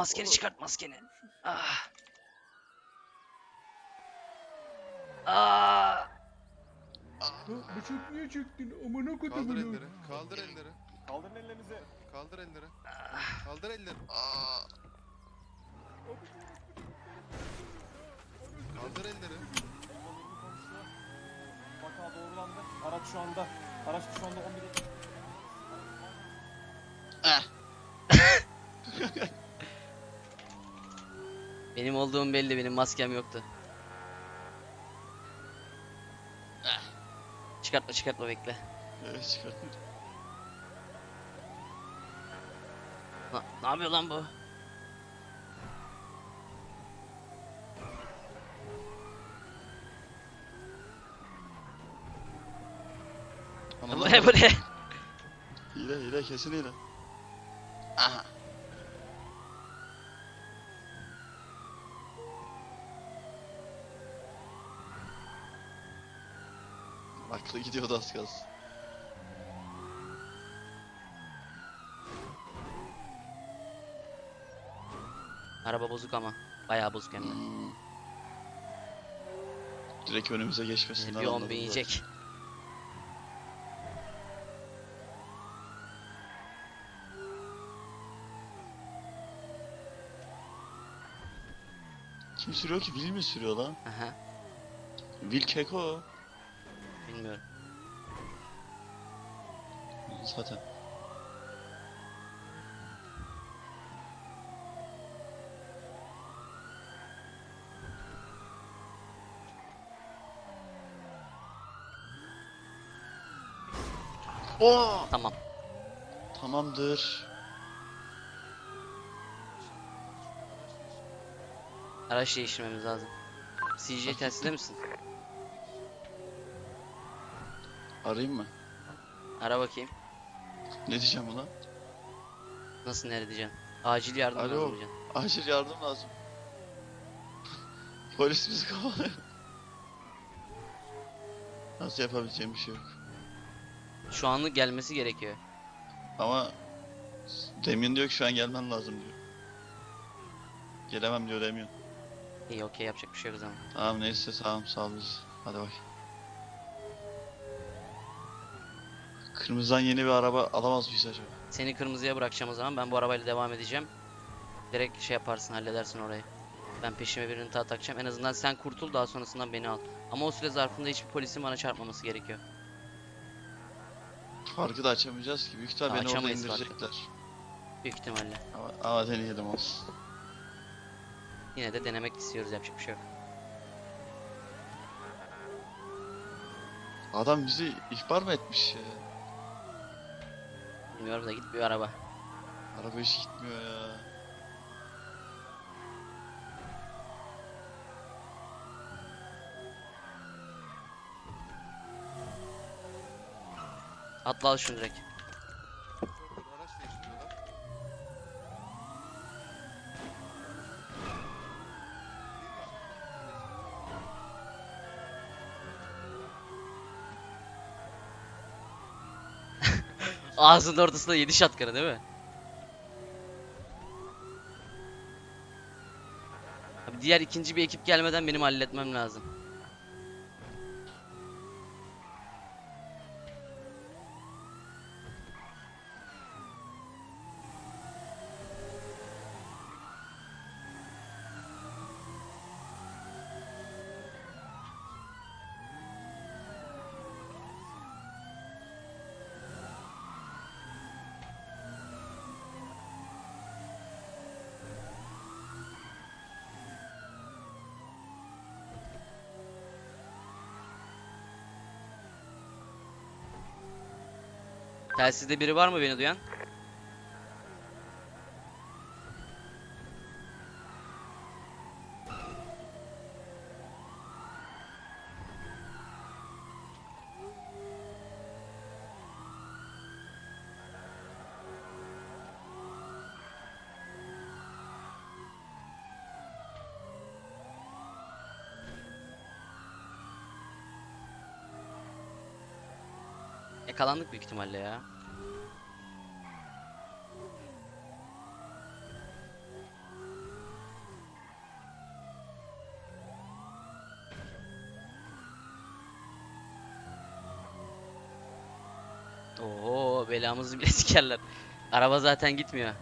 Maskeni çıkart maskeni. Ah. Ah. Bıçak niye çektin? Amına Kaldır kodumun. elleri. Kaldır elleri. Kaldırın ellerinizi. Kaldır elleri. ah. Kaldır elleri. Aa. Kaldır elleri. Vaka doğrulandı. Araç şu anda. Araç şu anda 11 Benim olduğum belli benim maskem yoktu. Ah. Çıkartma çıkartma bekle. Evet. Na, ne yapıyor lan bu? Anam Bu ne bu ne? Hile hile kesin hile. Aha. Aklı gidiyordu az kalsın. Araba bozuk ama. Bayağı bozuk hem de. Hmm. Direkt önümüze geçmesinler. Bir on anladım bin zaten. yiyecek. Kim sürüyor ki? Will mi sürüyor lan? Aha. Will Keko. Bilmiyorum. Zaten. Oo! Tamam. Tamamdır. Araç değiştirmemiz lazım. CJ telsizde misin? Arayayım mı? Ara bakayım. Ne diyeceğim buna? Nasıl nerede diyeceksin? Acil yardım Alo. lazım diyeceksin. Acil yardım lazım. Polis bizi kovalıyor. Nasıl yapabileceğim bir şey yok. Şu anlık gelmesi gerekiyor. Ama Demin diyor ki şu an gelmen lazım diyor. Gelemem diyor Demin. İyi okey yapacak bir şey yok o zaman. Tamam neyse tamam sağ ol biz. Hadi bak. Kırmızıdan yeni bir araba alamaz mıyız acaba? Seni kırmızıya bırakacağım o zaman. Ben bu arabayla devam edeceğim. Direkt şey yaparsın halledersin orayı. Ben peşime birini daha takacağım. En azından sen kurtul daha sonrasından beni al. Ama o süre zarfında hiçbir polisin bana çarpmaması gerekiyor. Farkı da açamayacağız ki. Büyük ihtimal beni orada Açamayız farkı. indirecekler. Büyük ihtimalle. Ama, ama deneyelim olsun. Yine de denemek istiyoruz yapacak bir şey yok. Adam bizi ihbar mı etmiş ya? Bilmiyorum da gitmiyor araba. Araba hiç gitmiyor ya. Atla al şunu direkt. Ağzının ortasında 7 şatkanı değil mi? Abi diğer ikinci bir ekip gelmeden benim halletmem lazım. Telsizde biri var mı beni duyan? Yakalandık büyük ihtimalle ya. Oo belamızı bile sikerler. Araba zaten gitmiyor.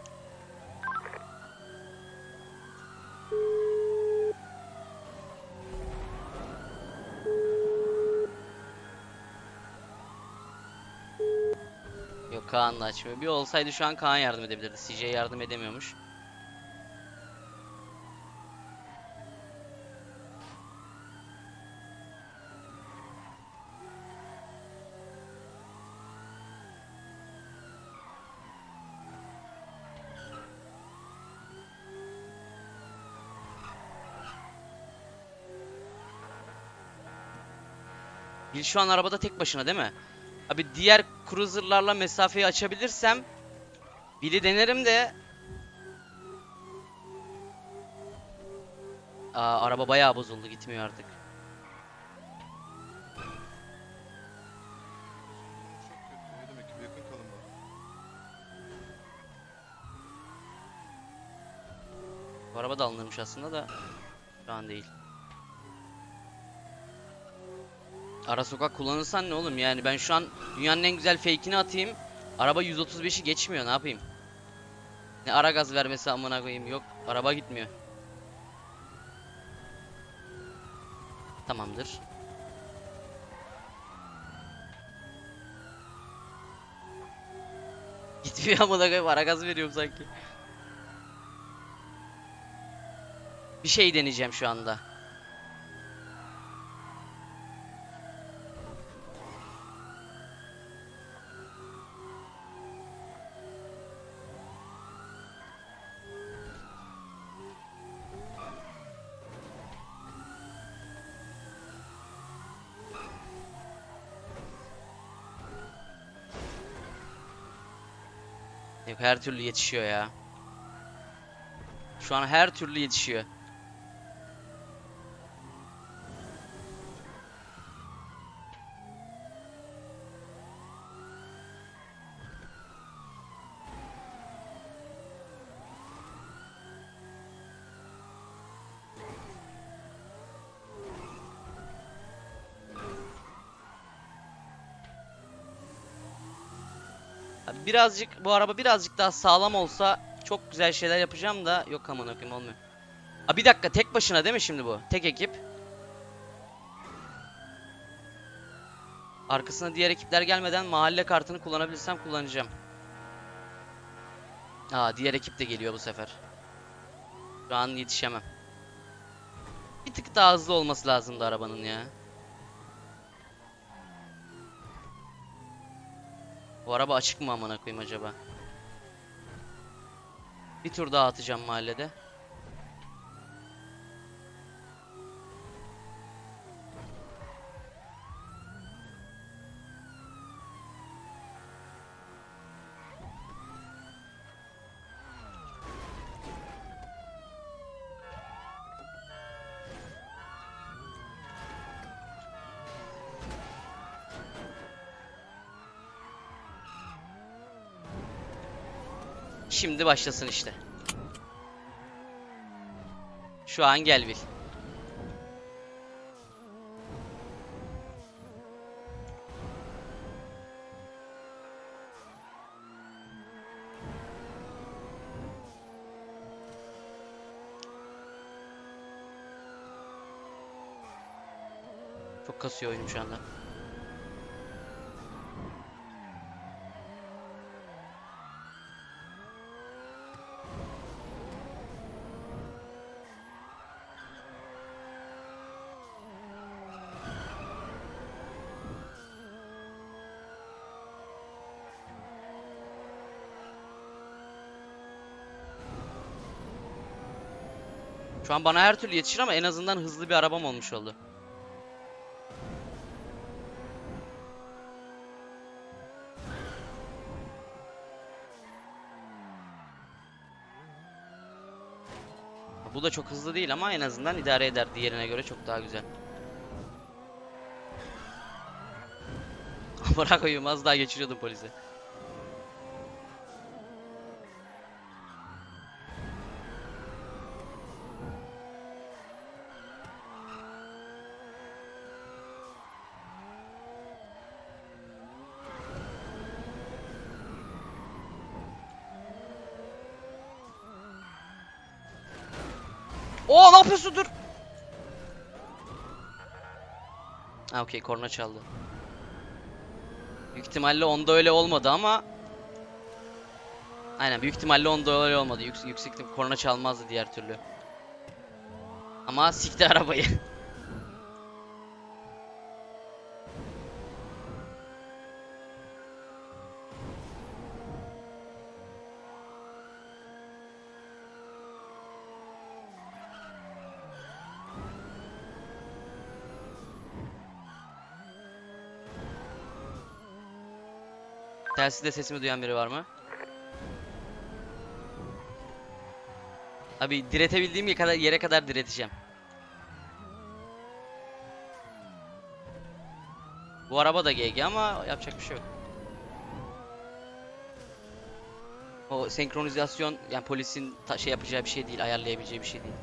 Kaan da açmıyor. Bir olsaydı şu an Kaan yardım edebilirdi. CJ yardım edemiyormuş. Bil şu an arabada tek başına değil mi? Abi diğer cruiser'larla mesafeyi açabilirsem Bill'i denerim de Aa, araba bayağı bozuldu gitmiyor artık. Bu araba da alınırmış aslında da şu an değil. Ara sokak kullanırsan ne oğlum yani ben şu an dünyanın en güzel fake'ini atayım. Araba 135'i geçmiyor ne yapayım? Ne ara gaz vermesi amına koyayım yok araba gitmiyor. Tamamdır. Gitmiyor amına koyayım ara gaz veriyorum sanki. Bir şey deneyeceğim şu anda. Yok her türlü yetişiyor ya. Şu an her türlü yetişiyor. Birazcık bu araba birazcık daha sağlam olsa çok güzel şeyler yapacağım da yok amına koyayım olmuyor. Abi bir dakika tek başına değil mi şimdi bu? Tek ekip. Arkasına diğer ekipler gelmeden mahalle kartını kullanabilirsem kullanacağım. Aa diğer ekip de geliyor bu sefer. Şu an yetişemem. Bir tık daha hızlı olması lazımdı arabanın ya. Bu araba açık mı amına koyayım acaba? Bir tur daha atacağım mahallede. Şimdi başlasın işte. Şu an gel bil. Çok kasıyor oyunum şu anda. Şu an bana her türlü yetişir ama en azından hızlı bir arabam olmuş oldu. Bu da çok hızlı değil ama en azından idare eder diğerine göre çok daha güzel. Bırak koyayım az daha geçiriyordum polisi. Oo ne yapıyorsun dur. Ha okey korna çaldı. Büyük ihtimalle onda öyle olmadı ama Aynen büyük ihtimalle onda öyle olmadı. Yüksek yüksek korna çalmazdı diğer türlü. Ama sikti arabayı. Telsizde sesimi duyan biri var mı? Abi diretebildiğim kadar yere kadar direteceğim. Bu araba da GG ama yapacak bir şey yok. O senkronizasyon yani polisin şey yapacağı bir şey değil, ayarlayabileceği bir şey değil.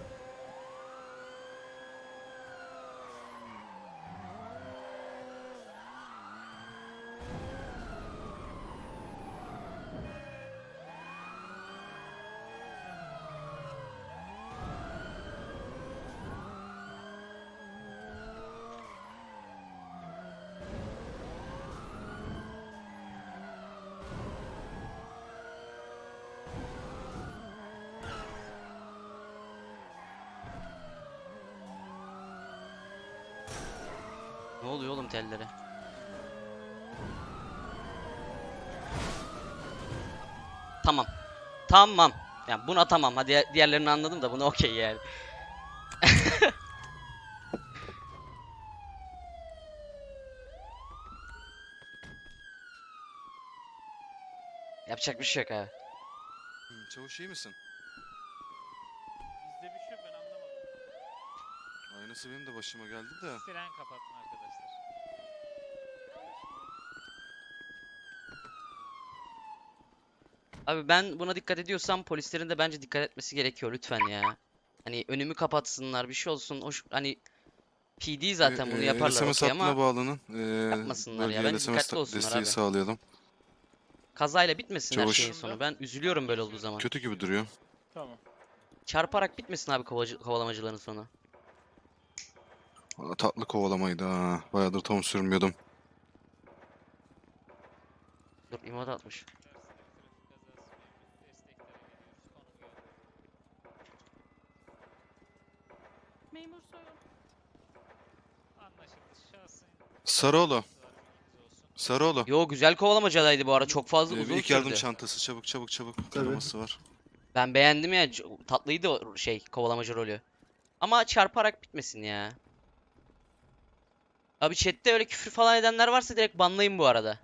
Ne oluyor oğlum tellere? Tamam. Tamam. Yani buna tamam. Hadi diğerlerini anladım da buna okey yani. Yapacak bir şey yok abi. Hmm, çavuş iyi misin? Bizde bir şey yok ben anlamadım. Aynısı benim de başıma geldi de. Fren kapatma arkadaşlar. Abi ben buna dikkat ediyorsam polislerin de bence dikkat etmesi gerekiyor lütfen ya. Hani önümü kapatsınlar bir şey olsun. Hoş hani PD zaten bunu Ee, yaparlar LSMS okey hattına ama bağlanın. Ee, yapmasınlar ya. bölgeye Bence dikkatli olsunlar desteği abi. sağlayalım. kazayla bitmesin her Çavuş. şeyin sonu. Ben üzülüyorum böyle olduğu zaman. Kötü gibi duruyor. Tamam. Çarparak bitmesin abi kovalamacıların sonu. Valla tatlı kovalamaydı ha. Bayağıdır tam sürmüyordum. Dur imdat atmış. Memur soyun. Anlaşıldı şahsın. Sarıoğlu. Sarıoğlu. Yo güzel kovalamacadaydı bu ara. Çok fazla Ee, uzun ilk yardım sürdü. çantası çabuk çabuk çabuk. Kanaması var. Ben beğendim ya. c- Tatlıydı o şey kovalamacı rolü. Ama çarparak bitmesin ya. Abi chatte öyle küfür falan edenler varsa direkt banlayın bu arada.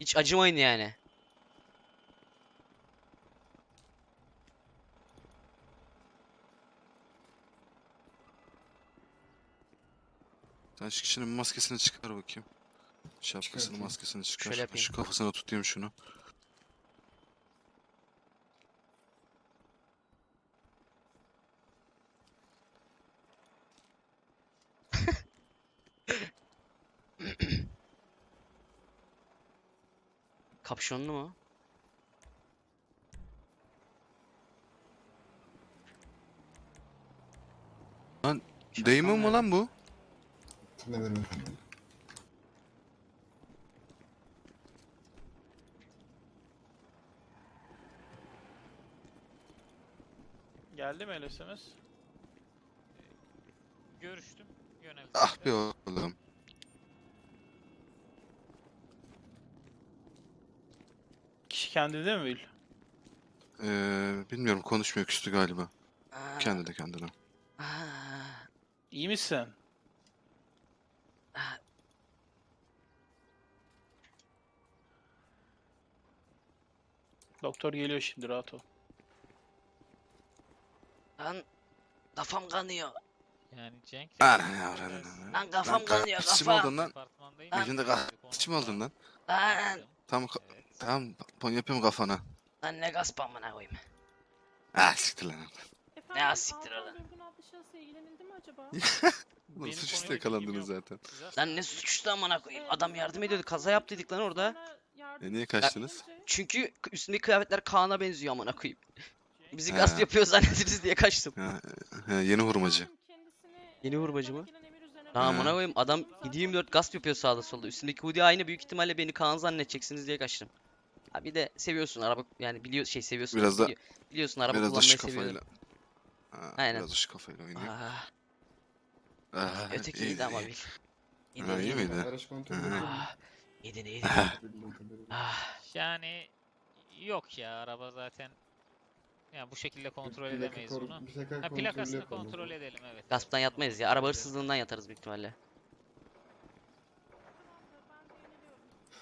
Hiç acımayın yani. Şu kişinin maskesini çıkar bakayım. Şapkasını maskesini çıkar. Şöyle yapayım. Şu kafasına tutayım şunu. Kapşonlu mu? Lan, mu nerede? lan bu? Hatırlamıyorum efendim. Geldi mi LSMS? Görüştüm. Yöneldim. Ah be oğlum. Kişi kendinde mi Will? Ee, bilmiyorum konuşmuyor küstü galiba. Kendi de kendine. İyi misin? Doktor geliyor şimdi rahat ol. Lan kafam kanıyor. Yani Cenk Ana yavrum. Lan kafam kanıyor Kaççı mı kafam. oldun lan? Departmandayım. Yüzünde kaççı mı oldun lan? Lan, Tamam ka- Evet. tamam pon yapıyorum kafana. lan ne gasp amına koyayım. Ah siktir lan. Efendim, Ya siktir Altan oradan. Durgun adlı şahısa ilgilenildi mi acaba? Ulan Benim suçüstü yakalandınız zaten. Size Lan ne suçlu amına koyayım. Ee, Adam yardım ediyordu. Kaza yaptıydık lan orada. yardım E niye kaçtınız? Çünkü üstündeki kıyafetler Kaan'a benziyor amına koyayım. Cenk bizi He. gasp yapıyor zannettiniz diye kaçtım. Ha, ha, yeni hurmacı. Yeni hurmacı mı? Lan amına koyayım adam 7-24 gasp yapıyor sağda solda. Üstündeki hoodie aynı büyük ihtimalle beni Kaan zannedeceksiniz diye kaçtım. Ha bir de seviyorsun araba yani biliyor şey seviyorsun. Biraz da- bili- biliyorsun araba Biraz da kullanmayı kafayla. seviyorum. Ha, Aynen. Biraz da şu kafayla oynuyor. Ah, Ah, öteki iyiydi, ama iyi. bil. Ha, iyi Yedin miydi? Araç kontrolü Hı. yapıyorum. Ah, yedin yedin. Ah, Yani yok ya araba zaten yani bu şekilde kontrol Bir plaka edemeyiz kor- bunu. bir plaka Ha kontrolü plakasını yapalım. kontrol edelim evet. gasptan yatmayız ya. Araba hırsızlığından yatarız büyük ihtimalle.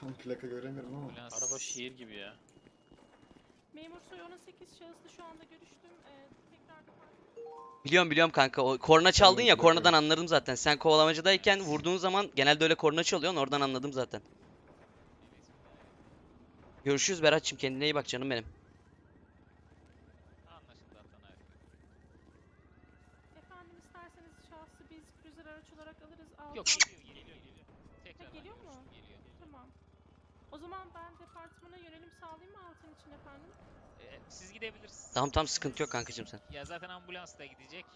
Plaka göremiyorum ama. Ambulans. Araba şiir gibi ya. Memur soy 18 şahıslı şu anda görüştüm. E, tekrar Biliyorum biliyorum kanka. O korna çaldın ya kornadan anladım zaten. Sen kovalamacadayken vurduğun zaman genelde öyle korna çalıyorsun. Oradan anladım zaten. Görüşürüz Berat'cığım. Kendine iyi bak canım benim. Anlaşıldı Adnan abi. Efendim isterseniz şahsı biz cruiser araç olarak alırız. Altı Yok geliyor geliyor geliyor. Tekrardan geliyor mu? Geliyor. Tamam. O zaman ben departmana yönelim sağlayayım mı altın için efendim? Ee, siz gidebilirsiniz. Tamam tamam sıkıntı yok kankacığım sen. Ya zaten ambulans da gidecek.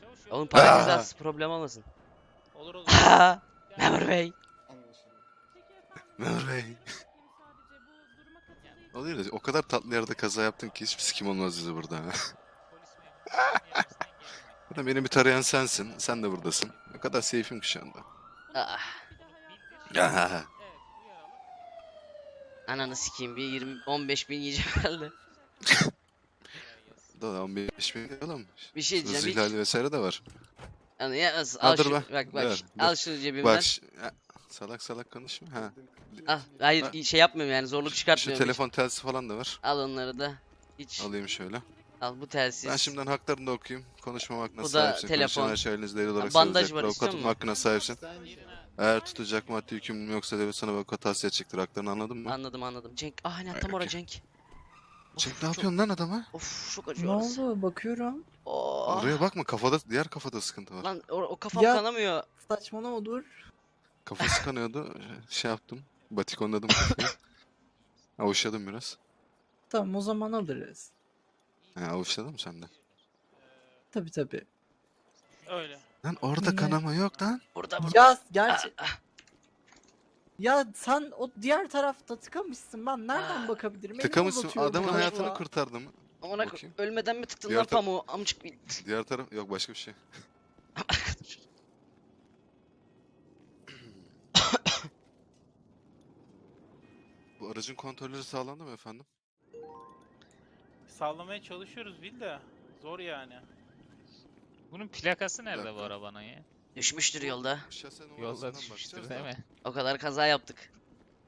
Çavuş Oğlum yolda- para Ah! cezası problem olmasın. Olur olur. Memur Bey. Anlaşıldı. Peki efendim. Memur Bey. Sadece bu duruma katıldığı için Oluyor da o kadar tatlı yerde kaza yaptın ki hiçbir sikim olmaz bize burada. Burada beni bir tarayan sensin. Sen de buradasın. Ne kadar seyfim ki şu anda. Ah, daha Ah, uyaralım. ananı sikeyim bir 20 15 bin yiyeceğim herhalde. da 15 bin oğlum. Bir şey Hız diyeceğim. hiç- ihlali vesaire de var. Yani ya, al Ha, dur şu, bak, bak bak, dur. al şunu cebimden. Bak ş- ha, salak salak konuşma. Ha. Al, hayır şey yapmıyorum yani zorluk Şu çıkartmıyorum. hiç. telefon telsi falan da var. Al onları da. Hiç. Alayım şöyle. Al bu telsiz. Ben şimdiden haklarını da okuyayım. Konuşmama hakkına Bu da sahipsin. telefon. Konuşan her şey elinizde delil olarak Bandaj sayılacaktır. var, istiyor Avukatın musun? hakkına sahipsin. Eğer tutacak maddi yükümlülüğün yoksa devlet sana avukat tavsiye edecektir. Haklarını anladın mı? Anladım anladım. Cenk. Ah ne Ay, tam orada. Cenk. Cenk ne yapıyorsun lan adama? Of çok Ne acıyor orası. oldu? Bakıyorum. Oh. Oraya bakma kafada diğer kafada sıkıntı var. Lan o, o kafam Ya- kanamıyor. Saçmalama dur. Kafası kanıyordu. Şey yaptım. Batikonladım kafayı. Avuçladım biraz. Tamam o zaman alırız. Ha, avuçladın mı sen de? Tabi tabi. öyle. Lan orada Ne? kanama yok lan. Burada burada. Ya gerçi... Ya sen o diğer tarafta tıkamışsın. Ben nereden Ah. bakabilirim? Elimi Tıkamışsın uzatıyorum adamın ya. hayatını kurtardım. Amına Bakayım. ölmeden mi tıktın Diğer lan pamuğu? Amcık bir. Diğer taraf yok başka bir şey. aracın kontrolleri sağlandı mı efendim? Sağlamaya çalışıyoruz bil de zor yani. Bunun plakası nerede bu arabanın ya? Düşmüştür yolda. Şase Yolda numarasından düşmüştür bakacağız değil da. mi? O kadar kaza yaptık.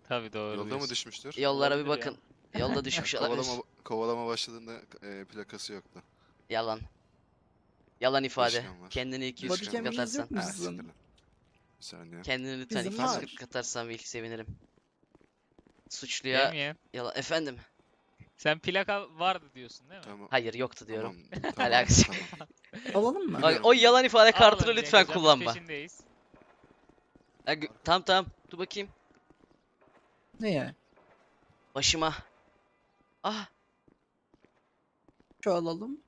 Tabii doğru Yolda mı diyorsun. düşmüştür? Yollara bir Olabilir bakın. Yolda düşmüş olabilir. Kovalama, kovalama başladığında e, plakası yoktu. Yalan. Yalan ifade. Var. Kendini 200 Body kırk cam'iniz katarsan. yok mu Ha, sizin? siktir lan. Bir saniye. Kendini lütfen Bizim 240 var. katarsan ilk sevinirim. Suçluya Demeyen. yalan. Efendim. Sen plaka vardı diyorsun değil mi? Tamam. Hayır yoktu diyorum. Tamam, tamam, Alakası yok. tamam. Alalım mı? Bak o yalan ifade kartını Alalım lütfen kullanma. Peşindeyiz. Ha, gü- tamam tamam. Dur bakayım. Neye? Başıma. Ah Şu alalım.